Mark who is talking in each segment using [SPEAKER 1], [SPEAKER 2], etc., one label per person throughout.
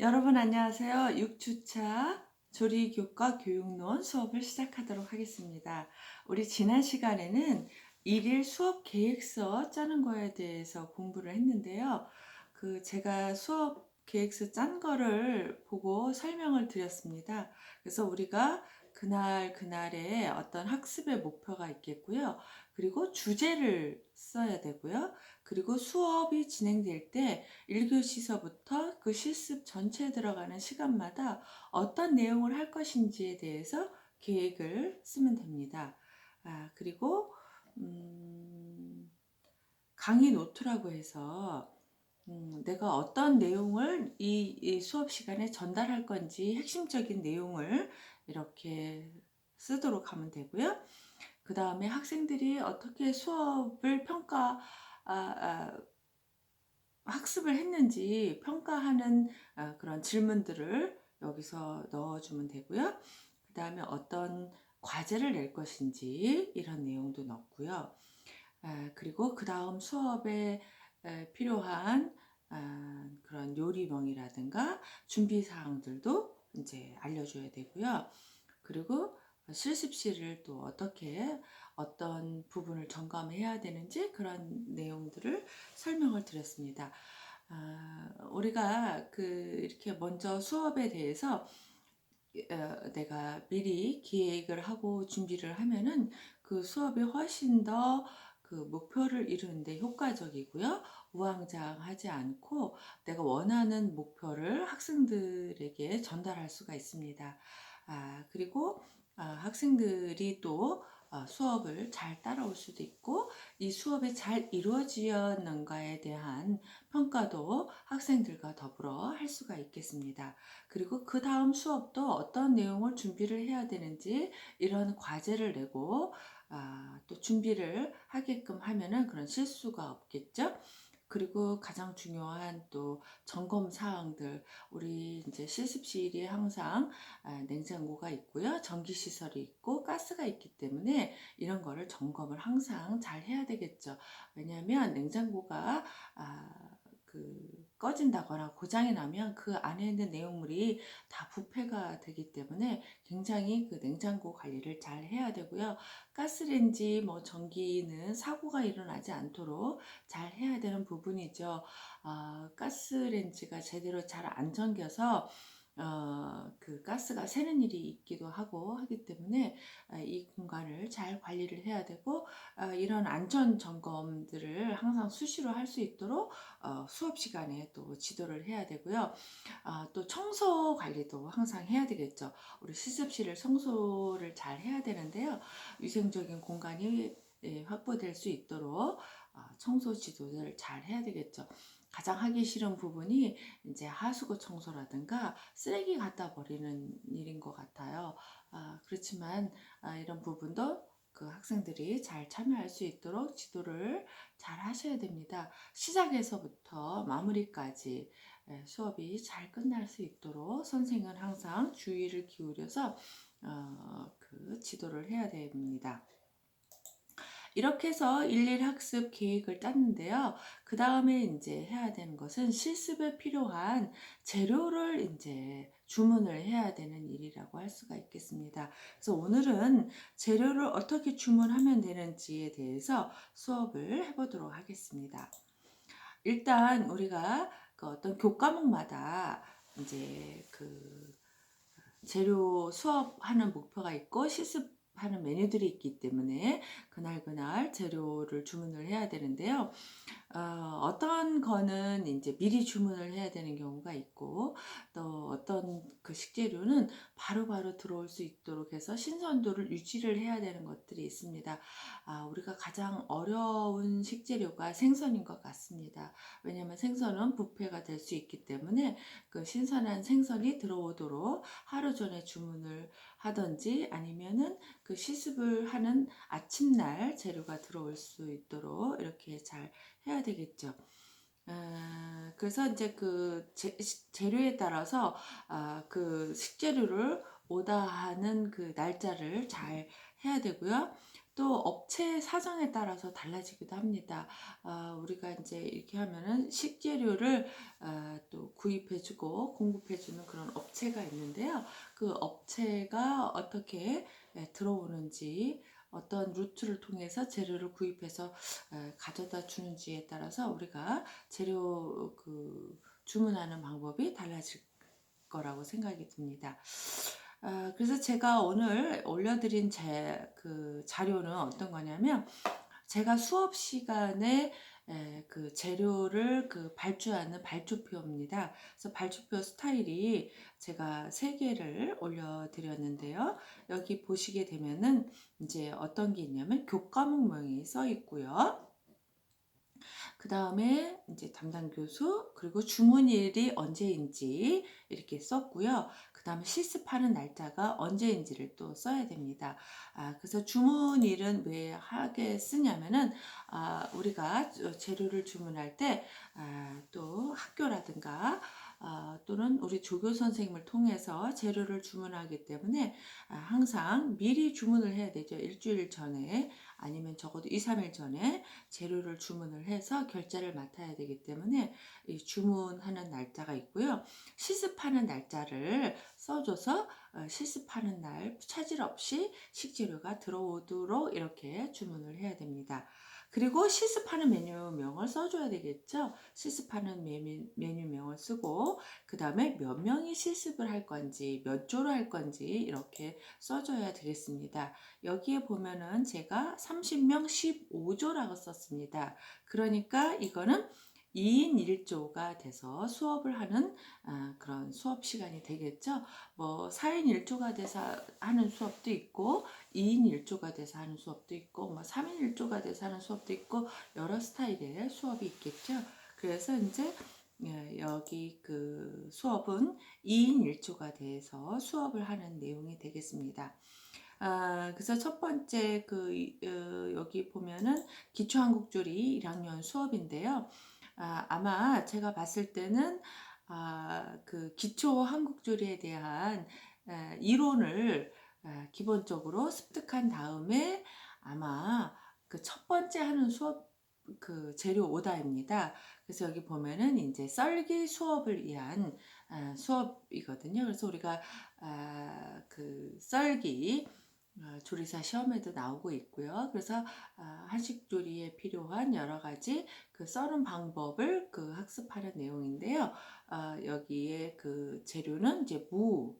[SPEAKER 1] 여러분 안녕하세요. 6주차 조리교과 교육론 수업을 시작하도록 하겠습니다. 우리 지난 시간에는 일일 수업 계획서 짜는 거에 대해서 공부를 했는데요. 그 제가 수업 계획서 짠 거를 보고 설명을 드렸습니다. 그래서 우리가 그날 그날에 어떤 학습의 목표가 있겠고요. 그리고 주제를 써야 되고요. 그리고 수업이 진행될 때 1교시서부터 그 실습 전체에 들어가는 시간마다 어떤 내용을 할 것인지에 대해서 계획을 쓰면 됩니다. 아, 그리고, 음, 강의 노트라고 해서 음, 내가 어떤 내용을 이, 이 수업 시간에 전달할 건지 핵심적인 내용을 이렇게 쓰도록 하면 되고요. 그 다음에 학생들이 어떻게 수업을 평가, 학습을 했는지 평가하는 아, 그런 질문들을 여기서 넣어주면 되고요. 그 다음에 어떤 과제를 낼 것인지 이런 내용도 넣고요. 아, 그리고 그 다음 수업에 에, 필요한 아, 그런 요리명이라든가 준비 사항들도 이제 알려줘야 되고요. 그리고 실습실을 또 어떻게 어떤 부분을 점검해야 되는지 그런 내용들을 설명을 드렸습니다. 아, 우리가 그 이렇게 먼저 수업에 대해서 어, 내가 미리 기획을 하고 준비를 하면은 그 수업이 훨씬 더 그 목표를 이루는데 효과적이고요. 우왕좌왕하지 않고 내가 원하는 목표를 학생들에게 전달할 수가 있습니다. 아, 그리고 아, 학생들이 또 어, 수업을 잘 따라올 수도 있고 이 수업이 잘 이루어지었는가에 대한 평가도 학생들과 더불어 할 수가 있겠습니다. 그리고 그 다음 수업도 어떤 내용을 준비를 해야 되는지 이런 과제를 내고 아, 또 준비를 하게끔 하면은 그런 실수가 없겠죠. 그리고 가장 중요한 또 점검 사항들. 우리 이제 실습실이 항상 아, 냉장고가 있고요. 전기 시설이 있고 가스가 있기 때문에 이런 거를 점검을 항상 잘 해야 되겠죠. 왜냐하면 냉장고가 아, 그 꺼진다거나 고장이 나면 그 안에 있는 내용물이 다 부패가 되기 때문에 굉장히 그 냉장고 관리를 잘 해야 되고요. 가스렌지, 뭐 전기는 사고가 일어나지 않도록 잘 해야 되는 부분이죠. 어, 가스렌지가 제대로 잘 안 잠겨서 어, 그 가스가 새는 일이 있기도 하고 하기 때문에 아, 이 공간을 잘 관리를 해야 되고 아, 이런 안전 점검들을 항상 수시로 할 수 있도록 어, 수업 시간에 또 지도를 해야 되고요. 아, 또 청소 관리도 항상 해야 되겠죠. 우리 실습실을 청소를 잘 해야 되는데요. 위생적인 공간이 예, 확보될 수 있도록 청소 지도를 잘 해야 되겠죠. 가장 하기 싫은 부분이 이제 하수구 청소라든가 쓰레기 갖다 버리는 일인 것 같아요. 아, 그렇지만 아, 이런 부분도 그 학생들이 잘 참여할 수 있도록 지도를 잘 하셔야 됩니다. 시작에서부터 마무리까지 예, 수업이 잘 끝날 수 있도록 선생은 항상 주의를 기울여서 어, 그 지도를 해야 됩니다. 이렇게 해서 일일 학습 계획을 짰는데요. 그 다음에 이제 해야 되는 것은 실습에 필요한 재료를 이제 주문을 해야 되는 일이라고 할 수가 있겠습니다. 그래서 오늘은 재료를 어떻게 주문하면 되는지에 대해서 수업을 해보도록 하겠습니다. 일단 우리가 그 어떤 교과목마다 이제 그 재료 수업하는 목표가 있고 실습 하는 메뉴들이 있기 때문에 그날 그날 재료를 주문을 해야 되는데요. 어, 떤 거는 이제 미리 주문을 해야 되는 경우가 있고 또 어떤 그 식재료는 바로바로 바로 들어올 수 있도록 해서 신선도를 유지를 해야 되는 것들이 있습니다. 아, 우리가 가장 어려운 식재료가 생선인 것 같습니다. 왜냐하면 생선은 부패가 될 수 있기 때문에 그 신선한 생선이 들어오도록 하루 전에 주문을 하든지 아니면은 그 실습을 하는 아침날 재료가 들어올 수 있도록 이렇게 잘 해야 되겠죠. 아, 그래서 이제 그 재, 재료에 따라서 아, 그 식재료를 오다하는 그 날짜를 잘 해야 되고요. 또 업체 사정에 따라서 달라지기도 합니다. 아, 우리가 이제 이렇게 하면은 식재료를 아, 또 구입해주고 공급해주는 그런 업체가 있는데요. 그 업체가 어떻게 예, 들어오는지 어떤 루트를 통해서 재료를 구입해서 에, 가져다 주는지에 따라서 우리가 재료 그 주문하는 방법이 달라질 거라고 생각이 듭니다. 아, 그래서 제가 오늘 올려드린 제 그 자료는 어떤 거냐면 제가 수업 시간에 에, 그 재료를 그 발주하는 발주표입니다. 그래서 발주표 스타일이 제가 세 개를 올려드렸는데요. 여기 보시게 되면은 이제 어떤 게 있냐면 교과목명이 써 있고요. 그 다음에 이제 담당 교수 그리고 주문일이 언제인지 이렇게 썼고요. 그 다음에 실습하는 날짜가 언제인지를 또 써야 됩니다. 아, 그래서 주문일은 왜 하게 쓰냐면은 아, 우리가 재료를 주문할 때 아, 또 학교라든가 아, 또는 우리 조교 선생님을 통해서 재료를 주문하기 때문에 아, 항상 미리 주문을 해야 되죠. 일주일 전에 아니면 적어도 2, 3일 전에 재료를 주문을 해서 결제를 맡아야 되기 때문에 이 주문하는 날짜가 있고요. 시습하는 날짜를 써줘서 어, 실습하는 날 차질 없이 식재료가 들어오도록 이렇게 주문을 해야 됩니다. 그리고 실습하는 메뉴명을 써줘야 되겠죠. 실습하는 메뉴, 메뉴명을 쓰고 그 다음에 몇 명이 실습을 할 건지 몇 조로 할 건지 이렇게 써줘야 되겠습니다. 여기에 보면은 제가 30명 15조라고 썼습니다. 그러니까 이거는 2인 1조가 돼서 수업을 하는 아, 그런 수업 시간이 되겠죠. 뭐 4인 1조가 돼서 하는 수업도 있고 2인 1조가 돼서 하는 수업도 있고 뭐 3인 1조가 돼서 하는 수업도 있고 여러 스타일의 수업이 있겠죠. 그래서 이제 예, 여기 그 수업은 2인 1조가 돼서 수업을 하는 내용이 되겠습니다. 아, 그래서 첫 번째 그 어, 여기 보면은 기초한국조리 1학년 수업인데요. 아, 아마 제가 봤을 때는 아, 그 기초 한국조리에 대한 아, 이론을 아, 기본적으로 습득한 다음에 아마 그 첫 번째 하는 수업 그 재료 오다입니다. 그래서 여기 보면은 이제 썰기 수업을 위한 아, 수업이거든요. 그래서 우리가 아, 그 썰기 어, 조리사 시험에도 나오고 있고요. 그래서 아, 한식 조리에 필요한 여러 가지 그 써는 방법을 그 학습하는 내용인데요. 아, 여기에 그 재료는 이제 무,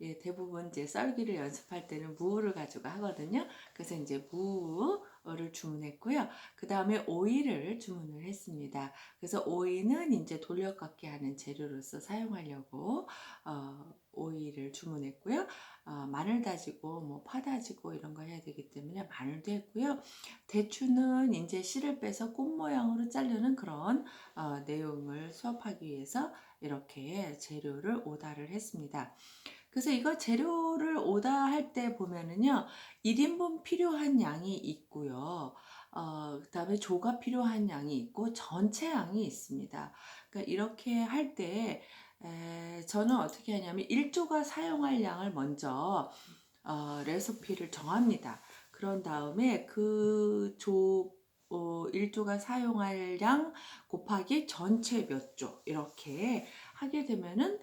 [SPEAKER 1] 예, 대부분 이제 썰기를 연습할 때는 무를 가지고 하거든요. 그래서 이제 무 를 주문했고요. 그 다음에 오이를 주문을 했습니다. 그래서 오이는 이제 돌려깎기 하는 재료로서 사용하려고 어, 오이를 주문했고요. 어, 마늘 다지고 뭐 파 다지고 이런 거 해야 되기 때문에 마늘도 했고요. 대추는 이제 씨를 빼서 꽃 모양으로 자르는 그런 어, 내용을 수업하기 위해서 이렇게 재료를 오다를 했습니다. 그래서 이거 재료를 오다할 때 보면은요, 1인분 필요한 양이 있고요. 어, 그 다음에 조가 필요한 양이 있고 전체 양이 있습니다. 그러니까 이렇게 할 때 에, 저는 어떻게 하냐면 1조가 사용할 양을 먼저 어, 레시피를 정합니다. 그런 다음에 그 조, 어, 1조가 사용할 양 곱하기 전체 몇 조 이렇게 하게 되면은 어,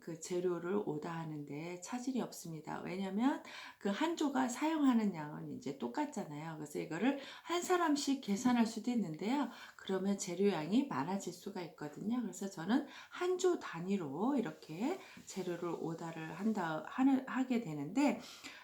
[SPEAKER 1] 그 재료를 오다하는데 차질이 없습니다. 왜냐하면 그 한 조가 사용하는 양은 이제 똑같잖아요. 그래서 이거를 한 사람씩 계산할 수도 있는데요. 그러면 재료양이 많아질 수가 있거든요. 그래서 저는 한 조 단위로 이렇게 재료를 오다를 한다 하는 하게 되는데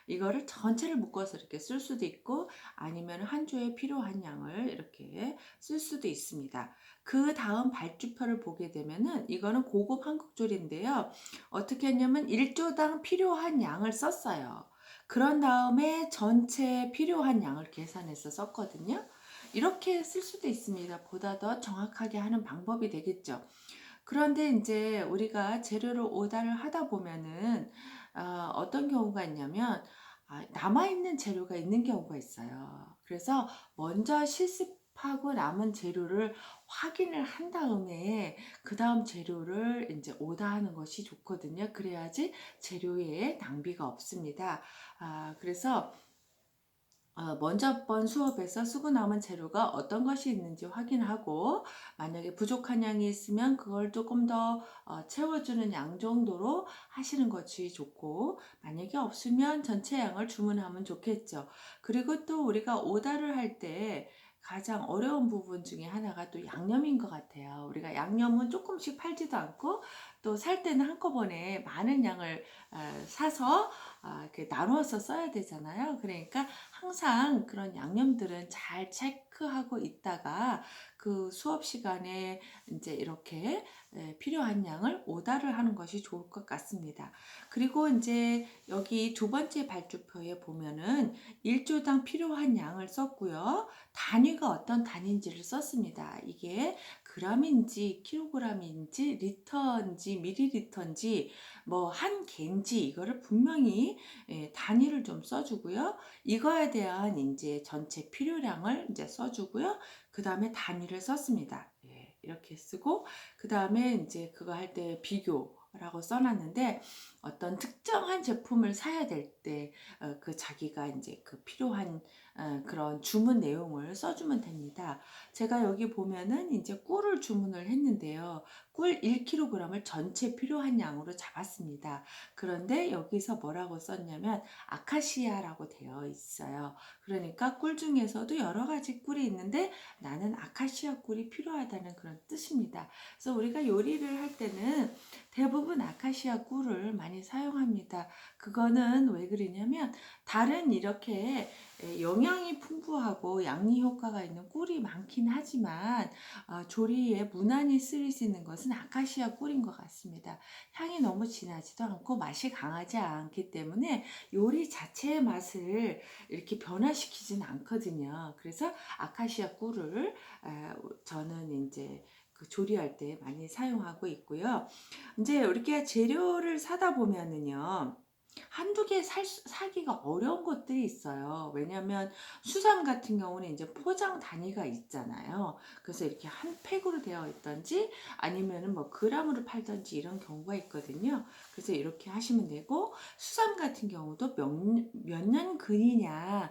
[SPEAKER 1] 이거를 전체를 묶어서 이렇게 쓸 수도 있고 아니면 한 조에 필요한 양을 이렇게 쓸 수도 있습니다. 그 다음 발주표를 보게 되면은 이거는 고급 한국조리인데요. 어떻게 했냐면 1조당 필요한 양을 썼어요. 그런 다음에 전체 필요한 양을 계산해서 썼거든요. 이렇게 쓸 수도 있습니다. 보다 더 정확하게 하는 방법이 되겠죠. 그런데 이제 우리가 재료를 오다를 하다 보면은 어, 떤 경우가 있냐면 아, 남아있는 재료가 있는 경우가 있어요. 그래서 먼저 실습 하고 남은 재료를 확인을 한 다음에 그 다음 재료를 이제 오다하는 것이 좋거든요. 그래야지 재료에 낭비가 없습니다. 아, 그래서 어, 먼저 번 수업에서 쓰고 남은 재료가 어떤 것이 있는지 확인하고 만약에 부족한 양이 있으면 그걸 조금 더 어, 채워주는 양 정도로 하시는 것이 좋고 만약에 없으면 전체 양을 주문하면 좋겠죠. 그리고 또 우리가 오다를 할 때 가장 어려운 부분 중에 하나가 또 양념인 것 같아요. 우리가 양념은 조금씩 팔지도 않고 또 살 때는 한꺼번에 많은 양을 어, 사서 아, 이렇게 나누어서 써야 되잖아요. 그러니까 항상 그런 양념들은 잘 체크하고 있다가 그 수업 시간에 이제 이렇게 예, 필요한 양을 오다를 하는 것이 좋을 것 같습니다. 그리고 이제 여기 두 번째 발주표에 보면은 1조당 필요한 양을 썼고요. 단위가 어떤 단위인지를 썼습니다. 이게 그램인지 킬로그램인지 리터인지 미리리터인지 뭐한 개인지 이거를 분명히 예, 단위를 좀 써주고요. 이거에 대한 이제 전체 필요량을 이제 써주고요. 그 다음에 단위를 썼습니다. 예, 이렇게 쓰고 그 다음에 이제 그거 할 때 비교 라고 써놨는데 어떤 특정한 제품을 사야 될 때 그 자기가 이제 그 필요한 어, 그런 주문 내용을 써주면 됩니다. 제가 여기 보면은 이제 꿀을 주문을 했는데요. 꿀 1kg을 전체 필요한 양으로 잡았습니다. 그런데 여기서 뭐라고 썼냐면 아카시아라고 되어 있어요. 그러니까 꿀 중에서도 여러 가지 꿀이 있는데 나는 아카시아 꿀이 필요하다는 그런 뜻입니다. 그래서 우리가 요리를 할 때는 대부분 아카시아 꿀을 많이 사용합니다. 그거는 왜 그러냐면 다른 이렇게 영양이 풍부하고 양리 효과가 있는 꿀이 많긴 하지만 어, 조리에 무난히 쓰일 수 있는 것은 아카시아 꿀인 것 같습니다. 향이 너무 진하지도 않고 맛이 강하지 않기 때문에 요리 자체의 맛을 이렇게 변화시키진 않거든요. 그래서 아카시아 꿀을 어, 저는 이제 그 조리할 때 많이 사용하고 있고요. 이제 이렇게 재료를 사다 보면은요. 한두 개 살, 사기가 어려운 것들이 있어요. 왜냐면 수삼 같은 경우는 이제 포장 단위가 있잖아요. 그래서 이렇게 한 팩으로 되어 있던지 아니면은 뭐 그람으로 팔던지 이런 경우가 있거든요. 그래서 이렇게 하시면 되고 수삼 같은 경우도 몇, 몇 년 근이냐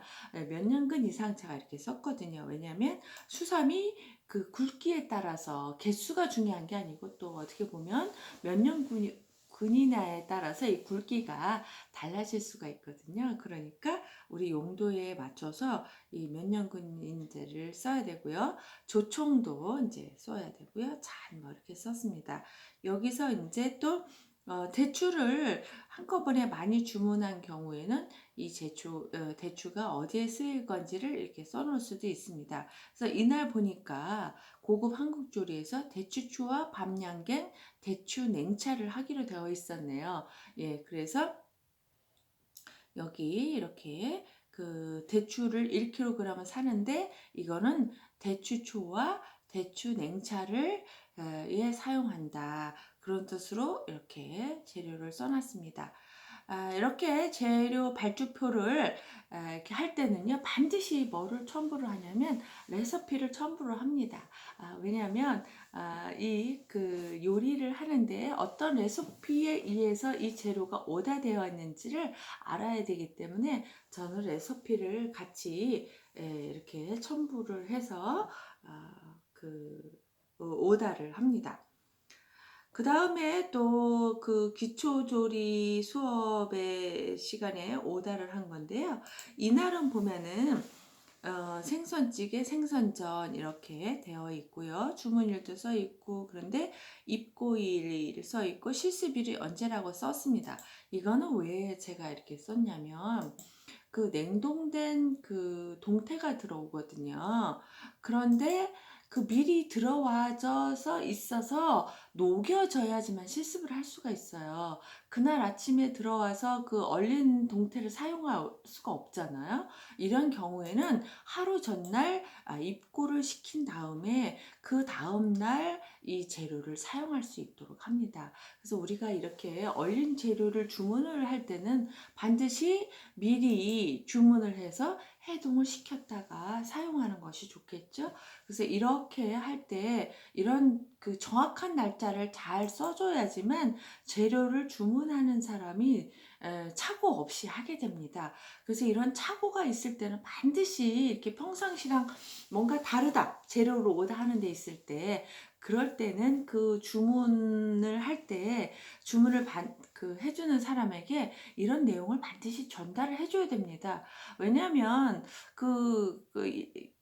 [SPEAKER 1] 몇 년 근 이상 제가 이렇게 썼거든요. 왜냐면 수삼이 그 굵기에 따라서 개수가 중요한 게 아니고 또 어떻게 보면 몇 년 근이 근이나에 따라서 이 굵기가 달라질 수가 있거든요. 그러니까 우리 용도에 맞춰서 이 몇 년 근인지를 써야 되고요. 조총도 이제 써야 되고요. 잔뭐 이렇게 썼습니다. 여기서 이제 또 어, 대추를 한꺼번에 많이 주문한 경우에는 이 제추, 어, 대추가 어디에 쓰일 건지를 이렇게 써놓을 수도 있습니다. 그래서 이날 보니까 고급 한국 조리에서 대추추와 밤양갱, 대추 냉차를 하기로 되어 있었네요. 예, 그래서 여기 이렇게 그 대추를 1kg을 사는데 이거는 대추초와 대추 냉차를 어, 예, 사용한다. 그런 뜻으로 이렇게 재료를 써놨습니다. 아, 이렇게 재료 발주표를 아, 이렇게 할 때는요 반드시 뭐를 첨부를 하냐면 레시피를 첨부를 합니다. 아, 왜냐하면 아, 이그 요리를 하는데 어떤 레시피에 의해서 이 재료가 오다되어 있는지를 알아야 되기 때문에 저는 레시피를 같이 에, 이렇게 첨부를 해서 아, 그 어, 오다를 합니다. 그 다음에 또 그 기초조리 수업의 시간에 오다를 한 건데요. 이날은 보면은 어, 생선찌개, 생선전 이렇게 되어 있고요. 주문일도 써 있고 그런데 입고일이 써 있고 실습일이 언제라고 썼습니다. 이거는 왜 제가 이렇게 썼냐면 그 냉동된 그 동태가 들어오거든요. 그런데 그 미리 들어와져서 있어서 녹여져야지만 실습을 할 수가 있어요. 그날 아침에 들어와서 그 얼린 동태를 사용할 수가 없잖아요. 이런 경우에는 하루 전날 아, 입고를 시킨 다음에 그 다음날 이 재료를 사용할 수 있도록 합니다. 그래서 우리가 이렇게 얼린 재료를 주문을 할 때는 반드시 미리 주문을 해서 해동을 시켰다가 사용하는 것이 좋겠죠. 그래서 이렇게 할 때 이런 그 정확한 날짜를 잘 써줘야지만 재료를 주문하는 사람이 에, 착오 없이 하게 됩니다. 그래서 이런 착오가 있을 때는 반드시 이렇게 평상시랑 뭔가 다르다 재료를 오다 하는 데 있을 때 그럴 때는 그 주문을 할 때 주문을 반, 그 해주는 사람에게 이런 내용을 반드시 전달을 해줘야 됩니다. 왜냐하면 그, 그, 이-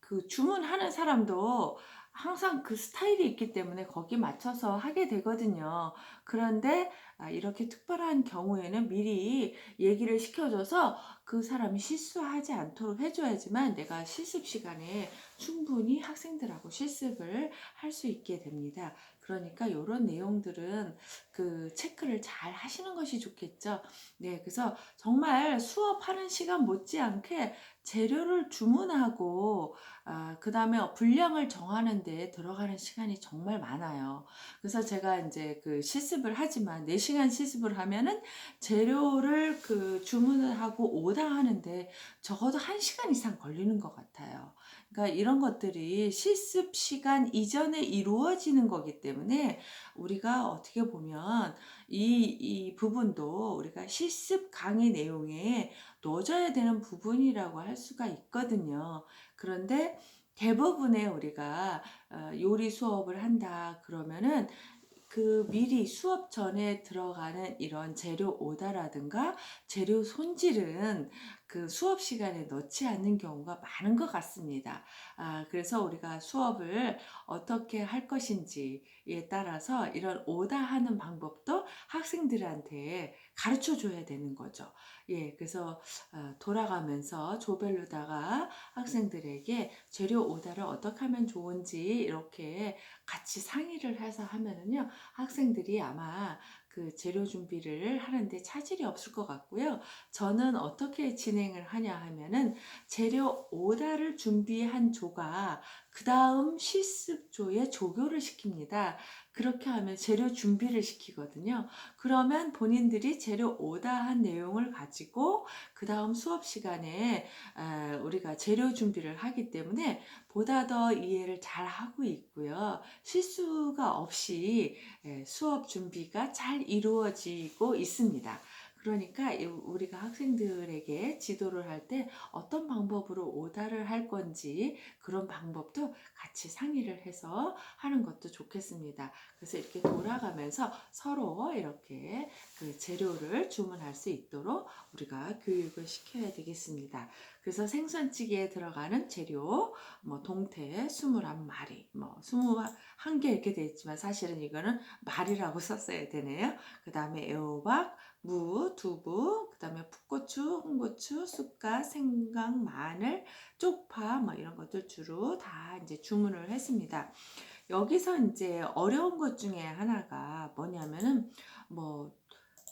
[SPEAKER 1] 그 주문하는 사람도 항상 그 스타일이 있기 때문에 거기에 맞춰서 하게 되거든요. 그런데 아, 이렇게 특별한 경우에는 미리 얘기를 시켜줘서 그 사람이 실수하지 않도록 해줘야지만 내가 실습 시간에 충분히 학생들하고 실습을 할 수 있게 됩니다. 그러니까 이런 내용들은 그 체크를 잘 하시는 것이 좋겠죠. 네, 그래서 정말 수업하는 시간 못지않게 재료를 주문하고 아, 그 다음에 분량을 정하는 데 들어가는 시간이 정말 많아요. 그래서 제가 이제 그 실습을 하지만 4시간 실습을 하면은 재료를 그 주문을 하고 오다 하는데 적어도 1시간 이상 걸리는 것 같아요. 그러니까 이런 것들이 실습 시간 이전에 이루어지는 거기 때문에 우리가 어떻게 보면 이, 이 부분도 우리가 실습 강의 내용에 넣어줘야 되는 부분이라고 할 수가 있거든요. 그런데 대부분의 우리가 어, 요리 수업을 한다 그러면은 그 미리 수업 전에 들어가는 이런 재료 오다라든가 재료 손질은 그 수업 시간에 넣지 않는 경우가 많은 것 같습니다. 아, 그래서 우리가 수업을 어떻게 할 것인지에 따라서 이런 오다 하는 방법도 학생들한테 가르쳐 줘야 되는 거죠. 예, 그래서 어, 돌아가면서 조별로다가 학생들에게 재료 오다를 어떻게 하면 좋은지 이렇게 같이 상의를 해서 하면은요, 학생들이 아마 그 재료 준비를 하는데 차질이 없을 것 같고요. 저는 어떻게 진행을 하냐 하면은 재료 오다를 준비한 조가 그 다음 실습조에 조교를 시킵니다. 그렇게 하면 재료 준비를 시키거든요. 그러면 본인들이 재료 오다한 내용을 가지고 그 다음 수업 시간에 아, 우리가 재료 준비를 하기 때문에 보다 더 이해를 잘 하고 있고요. 실수가 없이 예, 수업 준비가 잘 이루어지고 있습니다. 그러니까 이- 우리가 학생들에게 지도를 할 때 어떤 방법으로 오다를 할 건지 그런 방법도 같이 상의를 해서 하는 것도 좋겠습니다. 그래서 이렇게 돌아가면서 서로 이렇게 그 재료를 주문할 수 있도록 우리가 교육을 시켜야 되겠습니다. 그래서 생선찌개에 들어가는 재료, 뭐 동태 21마리, 뭐 21개 이렇게 돼 있지만 사실은 이거는 말이라고 썼어야 되네요. 그 다음에 애호박, 무, 두부, 그 다음에 풋고추, 홍고추, 쑥갓, 생강, 마늘, 쪽파, 뭐 이런 것들 주로 다 이제 주문을 했습니다. 여기서 이제 어려운 것 중에 하나가 뭐냐면은 뭐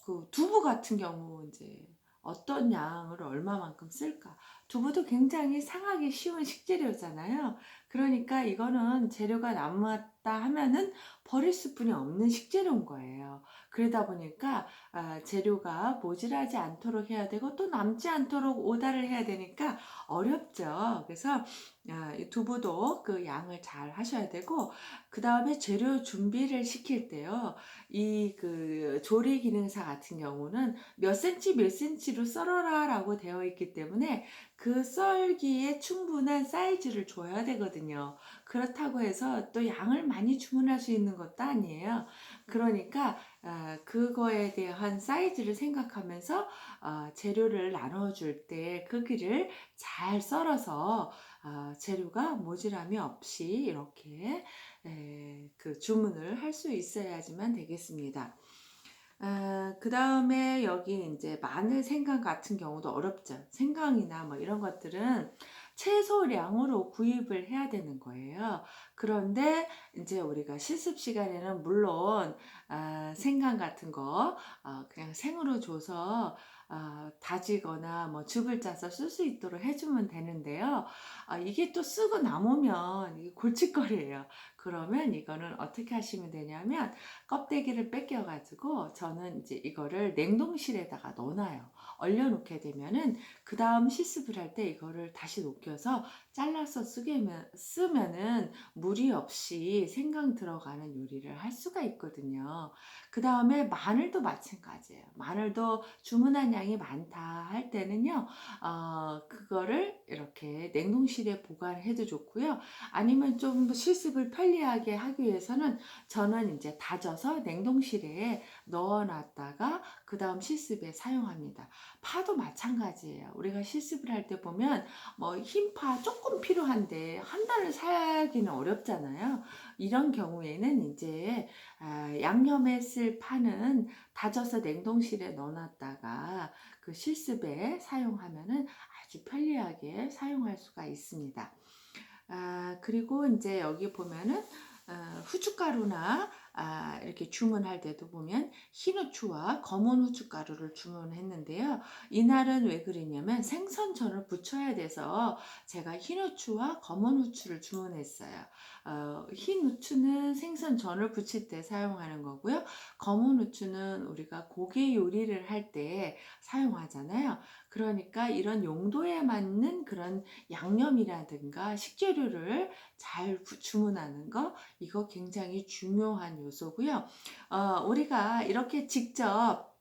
[SPEAKER 1] 그 두부 같은 경우 이제 어떤 양을 얼마만큼 쓸까? 두부도 굉장히 상하기 쉬운 식재료잖아요. 그러니까 이거는 재료가 남았다 하면은 버릴 수뿐이 없는 식재료인 거예요. 그러다 보니까 아, 재료가 모질하지 않도록 해야 되고 또 남지 않도록 오다를 해야 되니까 어렵죠. 그래서 아, 이 두부도 그 양을 잘 하셔야 되고 그 다음에 재료 준비를 시킬 때요. 이 그 조리 기능사 같은 경우는 몇 센치 몇 센치로 썰어라 라고 되어 있기 때문에 그 썰기에 충분한 사이즈를 줘야 되거든요. 그렇다고 해서 또 양을 많이 주문할 수 있는 것도 아니에요. 그러니까 아, 그거에 대한 사이즈를 생각하면서 어, 재료를 나눠줄 때 크기를 잘 썰어서 아, 재료가 모질함이 없이 이렇게 에, 그 주문을 할 수 있어야지만 되겠습니다. 아, 그 다음에 여기 이제 마늘, 생강 같은 경우도 어렵죠. 생강이나 뭐 이런 것들은 최소량으로 구입을 해야 되는 거예요. 그런데 이제 우리가 실습 시간에는 물론 아, 생강 같은 거 어, 그냥 생으로 줘서 어, 다지거나 뭐 즙을 짜서 쓸 수 있도록 해주면 되는데요. 아, 이게 또 쓰고 남으면 골칫거리예요. 그러면 이거는 어떻게 하시면 되냐면 껍데기를 뺏겨가지고 저는 이제 이거를 냉동실에다가 넣어놔요. 얼려놓게 되면은 그 다음 실습을 할 때 이거를 다시 녹여서 잘라서 쓰게면, 쓰면은 무리 없이 생강 들어가는 요리를 할 수가 있거든요. 그 다음에 마늘도 마찬가지예요. 마늘도 주문한 양이 많다 할 때는요, 어, 그거를 이렇게 냉동실에 보관해도 좋고요. 아니면 좀 실습을 편리하게 하기 위해서는 저는 이제 다져서 냉동실에 넣어놨다가 그 다음 실습에 사용합니다. 파도 마찬가지예요. 우리가 실습을 할 때 보면 뭐 흰파 조금 필요한데 한 달을 사기는 어렵잖아요. 이런 경우에는 이제 아, 양념에 쓸 파는 다져서 냉동실에 넣어놨다가 그 실습에 사용하면은 아주 편리하게 사용할 수가 있습니다. 아, 그리고 이제 여기 보면은 어, 후춧가루나 아, 이렇게 주문할 때도 보면 흰 후추와 검은 후춧 가루를 주문했는데요. 이날은 왜 그랬냐면 생선전을 부쳐야 돼서 제가 흰 후추와 검은 후추를 주문했어요. 어, 흰 후추는 생선전을 부칠 때 사용하는 거고요. 검은 후추는 우리가 고기 요리를 할 때 사용하잖아요. 그러니까 이런 용도에 맞는 그런 양념이라든가 식재료를 잘 부- 주문하는 거 이거 굉장히 중요한 요소고요. 어, 우리가 이렇게 직접 아,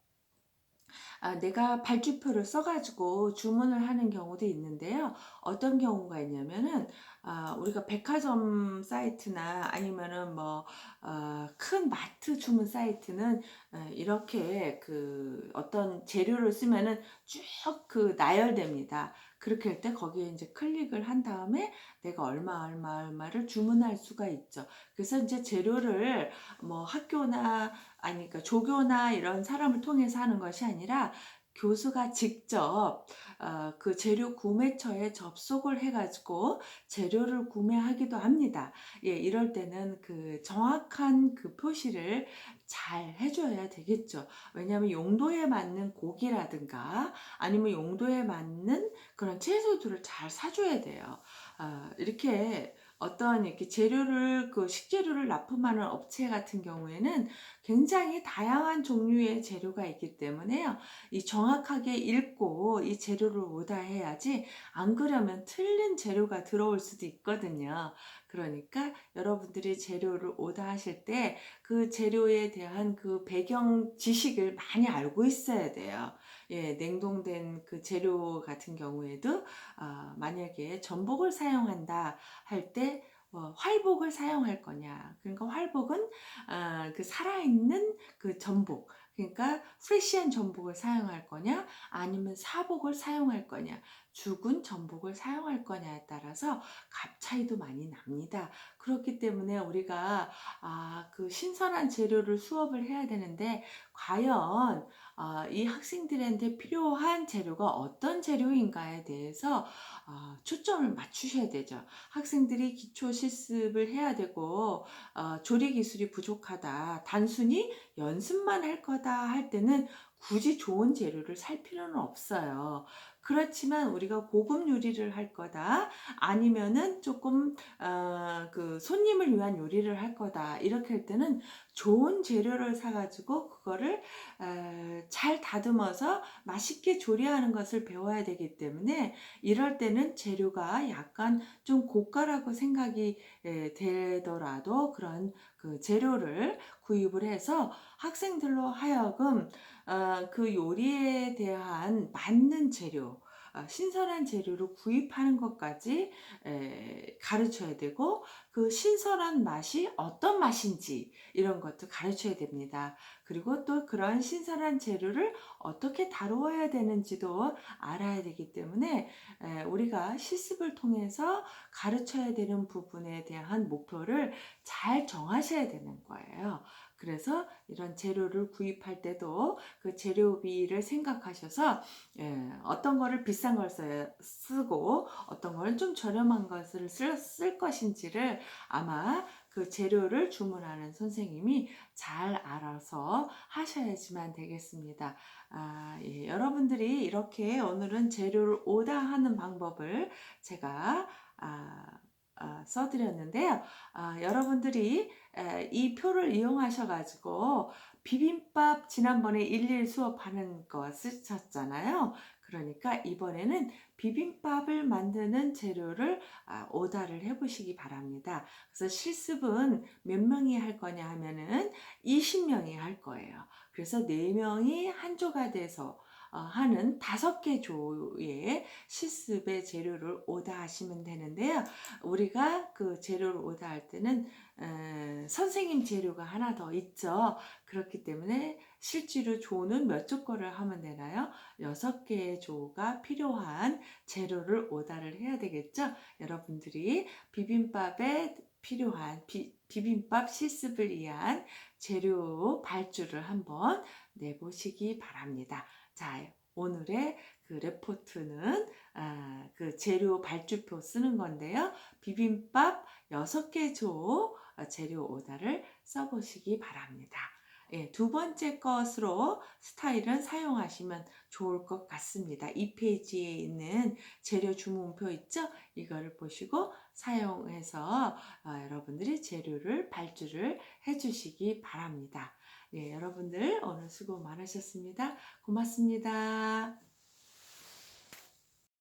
[SPEAKER 1] 내가 발주표를 써가지고 주문을 하는 경우도 있는데요. 어떤 경우가 있냐면은, 아, 우리가 백화점 사이트나 아니면은 뭐, 어, 큰 마트 주문 사이트는 어, 이렇게 그 어떤 재료를 쓰면은 쭉 그 나열됩니다. 그렇게 할 때 거기에 이제 클릭을 한 다음에 내가 얼마, 얼마, 얼마를 주문할 수가 있죠. 그래서 이제 재료를 뭐 학교나 아니, 그러니까 조교나 이런 사람을 통해서 하는 것이 아니라 교수가 직접 어, 그 재료 구매처에 접속을 해가지고 재료를 구매하기도 합니다. 예, 이럴 때는 그 정확한 그 표시를 잘 해줘야 되겠죠. 왜냐하면 용도에 맞는 고기라든가 아니면 용도에 맞는 그런 채소들을 잘 사줘야 돼요. 아, 이렇게 어떤 이렇게 재료를 그 식재료를 납품하는 업체 같은 경우에는 굉장히 다양한 종류의 재료가 있기 때문에요. 이 정확하게 읽고 이 재료를 오다해야지 안 그러면 틀린 재료가 들어올 수도 있거든요. 그러니까 여러분들이 재료를 오다하실 때 그 재료에 대한 그 배경 지식을 많이 알고 있어야 돼요. 예, 냉동된 그 재료 같은 경우에도 어, 만약에 전복을 사용한다 할때 어, 활복을 사용할 거냐. 그러니까 활복은 어, 그 살아있는 그 전복. 그러니까 프레시한 전복을 사용할 거냐, 아니면 사복을 사용할 거냐, 죽은 전복을 사용할 거냐에 따라서 값 차이도 많이 납니다. 그렇기 때문에 우리가 아, 그 신선한 재료를 수업을 해야 되는데 과연 아, 이 학생들한테 필요한 재료가 어떤 재료인가에 대해서 아, 초점을 맞추셔야 되죠. 학생들이 기초 실습을 해야 되고 어, 조리 기술이 부족하다. 단순히 연습만 할 거다 할 때는 굳이 좋은 재료를 살 필요는 없어요. 그렇지만 우리가 고급 요리를 할 거다. 아니면은 조금 어, 그 손님을 위한 요리를 할 거다. 이렇게 할 때는 좋은 재료를 사가지고 그거를 어, 잘 다듬어서 맛있게 조리하는 것을 배워야 되기 때문에 이럴 때는 재료가 약간 좀 고가라고 생각이 예, 되더라도 그런 그 재료를 구입을 해서 학생들로 하여금 어, 그 요리에 대한 맞는 재료, 어, 신선한 재료를 구입하는 것까지 에, 가르쳐야 되고 그 신선한 맛이 어떤 맛인지 이런 것도 가르쳐야 됩니다. 그리고 또 그런 신선한 재료를 어떻게 다루어야 되는지도 알아야 되기 때문에 에, 우리가 실습을 통해서 가르쳐야 되는 부분에 대한 목표를 잘 정하셔야 되는 거예요. 그래서 이런 재료를 구입할 때도 그 재료비를 생각하셔서 예, 어떤 거를 비싼 걸 써야, 쓰고 어떤 거는 좀 저렴한 것을 쓸, 쓸 것인지를 아마 그 재료를 주문하는 선생님이 잘 알아서 하셔야지만 되겠습니다. 아, 예, 여러분들이 이렇게 오늘은 재료를 오다하는 방법을 제가 아, 아, 써드렸는데요. 아, 여러분들이 에, 이 표를 이용하셔가지고 비빔밥 지난번에 일일 수업하는 거 쓰셨잖아요. 그러니까 이번에는 비빔밥을 만드는 재료를 아, 오다를 해보시기 바랍니다. 그래서 실습은 몇 명이 할 거냐 하면은 20명이 할 거예요. 그래서 4명이 한 조가 돼서 어, 하는 다섯 개 조의 실습의 재료를 오다하시면 되는데요. 우리가 그 재료를 오다할 때는 에, 선생님 재료가 하나 더 있죠. 그렇기 때문에 실제로 조는 몇 조 거를 하면 되나요? 여섯 개의 조가 필요한 재료를 오다를 해야 되겠죠. 여러분들이 비빔밥에 필요한 비, 비빔밥 실습을 위한 재료 발주를 한번 내보시기 바랍니다. 자, 오늘의 그 레포트는 아, 그 재료 발주표 쓰는 건데요. 비빔밥 6개 조 어, 재료 오다를 써보시기 바랍니다. 예, 두 번째 것으로 스타일은 사용하시면 좋을 것 같습니다. 이 페이지에 있는 재료 주문표 있죠? 이거를 보시고 사용해서 어, 여러분들이 재료를 발주를 해주시기 바랍니다. 예, 여러분들 오늘 수고 많으셨습니다. 고맙습니다.